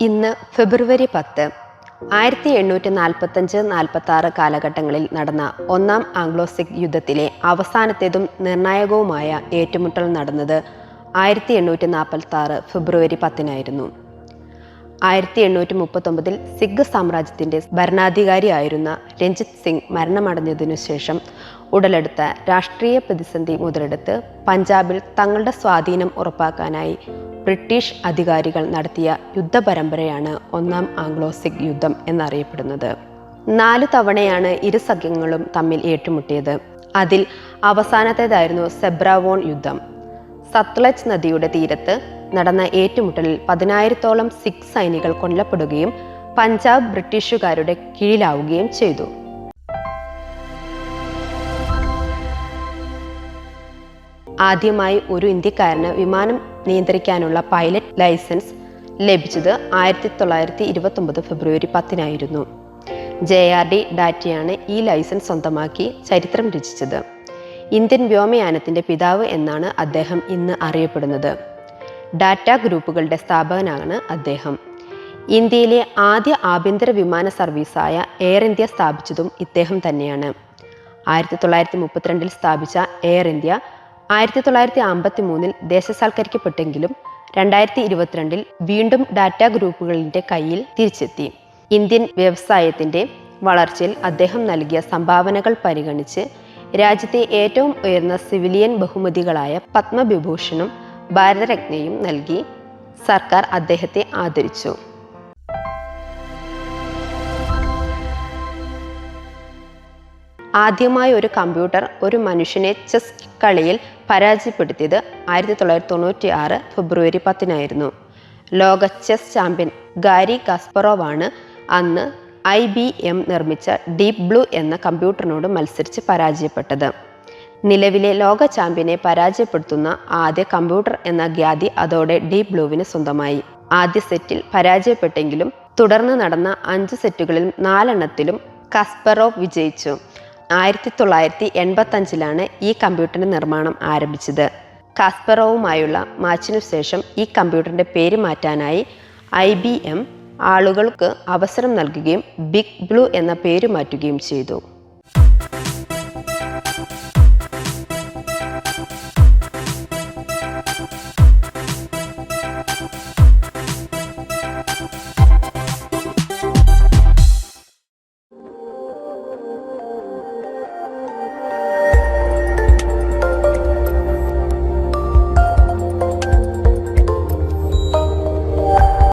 ഇന്ന് ഫെബ്രുവരി പത്ത് ആയിരത്തി എണ്ണൂറ്റി നാൽപ്പത്തഞ്ച് നാൽപ്പത്തി ആറ് കാലഘട്ടങ്ങളിൽ നടന്ന ഒന്നാം ആംഗ്ലോസിക് യുദ്ധത്തിലെ അവസാനത്തേതും നിർണായകവുമായ ഏറ്റുമുട്ടൽ നടന്നത് ആയിരത്തി എണ്ണൂറ്റി നാൽപ്പത്തി ആറ് ഫെബ്രുവരി പത്തിനായിരുന്നു. ആയിരത്തി എണ്ണൂറ്റി മുപ്പത്തൊമ്പതിൽ സിഖ് സാമ്രാജ്യത്തിന്റെ ഭരണാധികാരിയായിരുന്ന രഞ്ജിത് സിംഗ് മരണമടഞ്ഞതിനു ശേഷം ഉടലെടുത്ത രാഷ്ട്രീയ പ്രതിസന്ധി മുതലെടുത്ത് പഞ്ചാബിൽ തങ്ങളുടെ സ്വാധീനം ഉറപ്പാക്കാനായി ബ്രിട്ടീഷ് അധികാരികൾ നടത്തിയ യുദ്ധപരമ്പരയാണ് ഒന്നാം ആംഗ്ലോ സിഖ് യുദ്ധം എന്നറിയപ്പെടുന്നത്. നാല് തവണയാണ് ഇരു സഖ്യങ്ങളും തമ്മിൽ ഏറ്റുമുട്ടിയത്. അതിൽ അവസാനത്തേതായിരുന്നു സെബ്രാവോൺ യുദ്ധം. സത്ലജ് നദിയുടെ തീരത്ത് നടന്ന ഏറ്റുമുട്ടലിൽ പതിനായിരത്തോളം സിഖ് സൈനികൾ കൊല്ലപ്പെടുകയും പഞ്ചാബ് ബ്രിട്ടീഷുകാരുടെ കീഴിലാവുകയും ചെയ്തു. ആദ്യമായി ഒരു ഇന്ത്യക്കാരന് വിമാനം നിയന്ത്രിക്കാനുള്ള പൈലറ്റ് ലൈസൻസ് ലഭിച്ചത് ആയിരത്തി തൊള്ളായിരത്തി ഇരുപത്തൊമ്പത് ഫെബ്രുവരി പത്തിനായിരുന്നു. ജെ ആർ ഡി ഡാറ്റയാണ് ഈ ലൈസൻസ് സ്വന്തമാക്കി ചരിത്രം രചിച്ചത്. ഇന്ത്യൻ വ്യോമയാനത്തിന്റെ പിതാവ് എന്നാണ് അദ്ദേഹം ഇന്ന് അറിയപ്പെടുന്നത്. ഡാറ്റ ഗ്രൂപ്പുകളുടെ സ്ഥാപകനാണ് അദ്ദേഹം. ഇന്ത്യയിലെ ആദ്യ ആഭ്യന്തര വിമാന സർവീസായ എയർ ഇന്ത്യ സ്ഥാപിച്ചതും ഇദ്ദേഹം തന്നെയാണ്. ആയിരത്തി തൊള്ളായിരത്തി മുപ്പത്തിരണ്ടിൽ സ്ഥാപിച്ച എയർ ഇന്ത്യ ആയിരത്തി തൊള്ളായിരത്തി അമ്പത്തി മൂന്നിൽ ദേശസാൽക്കരിക്കപ്പെട്ടെങ്കിലും രണ്ടായിരത്തി ഇരുപത്തിരണ്ടിൽ വീണ്ടും ഡാറ്റ ഗ്രൂപ്പുകളിന്റെ കയ്യിൽ തിരിച്ചെത്തി. ഇന്ത്യൻ വ്യവസായത്തിന്റെ വളർച്ചയിൽ അദ്ദേഹം നൽകിയ സംഭാവനകൾ പരിഗണിച്ച് രാജ്യത്തെ ഏറ്റവും ഉയർന്ന സിവിലിയൻ ബഹുമതികളായ പത്മവിഭൂഷണും ഭാരതരത്നയും നൽകി സർക്കാർ അദ്ദേഹത്തെ ആദരിച്ചു. ആദ്യമായി ഒരു കമ്പ്യൂട്ടർ ഒരു മനുഷ്യനെ ചെസ് കളിയിൽ പരാജയപ്പെടുത്തിയത് ആയിരത്തി തൊള്ളായിരത്തി തൊണ്ണൂറ്റി ആറ് ഫെബ്രുവരി പത്തിനായിരുന്നു. ലോക ചെസ് ചാമ്പ്യൻ ഗാരി കാസ്പറോവാണ് അന്ന് ഐ ബി എം നിർമ്മിച്ച ഡീപ് ബ്ലൂ എന്ന കമ്പ്യൂട്ടറിനോട് മത്സരിച്ച് പരാജയപ്പെട്ടത്. നിലവിലെ ലോക ചാമ്പ്യനെ പരാജയപ്പെടുത്തുന്ന ആദ്യ കമ്പ്യൂട്ടർ എന്ന ഖ്യാതി അതോടെ ഡീപ് ബ്ലൂവിന് സ്വന്തമായി. ആദ്യ സെറ്റിൽ പരാജയപ്പെട്ടെങ്കിലും തുടർന്ന് നടന്ന അഞ്ച് സെറ്റുകളിൽ നാലെണ്ണത്തിലും കസ്പറോവ് വിജയിച്ചു. ആയിരത്തി തൊള്ളായിരത്തി എൺപത്തഞ്ചിലാണ് ഈ കമ്പ്യൂട്ടറിന്റെ നിർമ്മാണം ആരംഭിച്ചത്. കാസ്പറോവുമായുള്ള മാച്ചിനു ശേഷം ഈ കമ്പ്യൂട്ടറിന്റെ പേര് മാറ്റാനായി ഐ ബി എം ആളുകൾക്ക് അവസരം നൽകുകയും ബിഗ് ബ്ലൂ എന്ന പേര് മാറ്റുകയും ചെയ്തു.